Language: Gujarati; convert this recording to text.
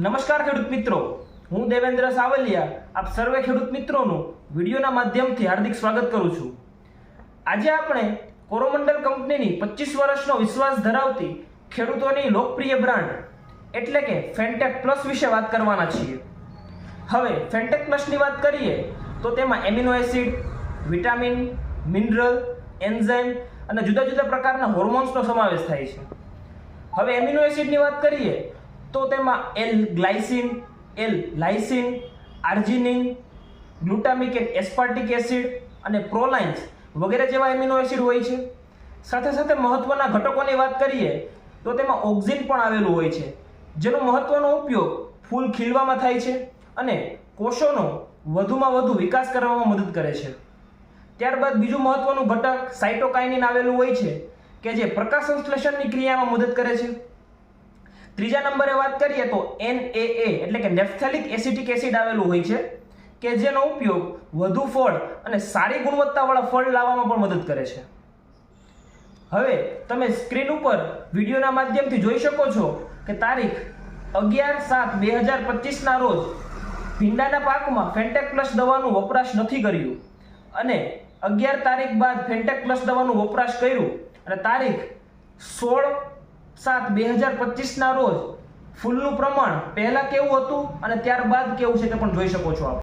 નમસ્કાર ખેડૂત મિત્રો. હું દેવેન્દ્ર સાવલિયા. આપ સર્વે ખેડૂત મિત્રોનું વિડીયોના માધ્યમથી હાર્દિક સ્વાગત કરું છું. આજે આપણે કોરોમંડલ કંપનીની પચીસ વર્ષનો વિશ્વાસ ધરાવતી ખેડૂતોની લોકપ્રિય બ્રાન્ડ, એટલે કે ફેન્ટેક પ્લસ વિશે વાત કરવાના છીએ. હવે ફેન્ટેક પ્લસની વાત કરીએ તો તેમાં amino acid, vitamin, mineral, enzyme અને જુદા જુદા પ્રકારના હોર્મોન્સનો સમાવેશ થાય છે. હવે એમિનો એસિડની વાત કરીએ તો તેમાં L glycine L lysine arginine glutamic aspartic acid અને પ્રોલાઇન્સ વગેરે જેવા એમિનો એસિડ હોય છે. સાથે સાથે મહત્વના ઘટકોની વાત કરીએ તો તેમાં ઓક્ઝિન પણ આવેલું હોય છે, જેનો મહત્વનો ઉપયોગ ફૂલ ખીલવામાં થાય છે અને કોષોનો વધુમાં વધુ વિકાસ કરવામાં મદદ કરે છે. ત્યારબાદ બીજું મહત્વનું ઘટક સાઇટોકાઇનિન આવેલું હોય છે, કે જે પ્રકાશ સંશ્લેષણની ક્રિયામાં મદદ કરે છે. ત્રીજા નંબરે વાત કરીએ તો NAA એટલે કે નેફથેલિક એસિટિક એસિડ આવેલું હોય છે, કે જેનો ઉપયોગ વધુ ફળ અને સારી ગુણવત્તાવાળા ફળ લાવવામાં પણ મદદ કરે છે. હવે તમે સ્ક્રીન ઉપર વિડીયોના માધ્યમથી જોઈ શકો છો કે તારીખ અગિયાર સાત બે હજાર પચીસના રોજ ભીંડાના પાકમાં ફેન્ટેક પ્લસ દવાનું વપરાશ નથી કર્યું અને અગિયાર તારીખ બાદ ફેન્ટેક પ્લસ દવાનું વપરાશ કર્યું અને તારીખ સોળ સાત બે હજાર પચીસના રોજ ફૂલનું પ્રમાણ પહેલાં કેવું હતું અને ત્યારબાદ કેવું છે તે પણ જોઈ શકો છો આપ.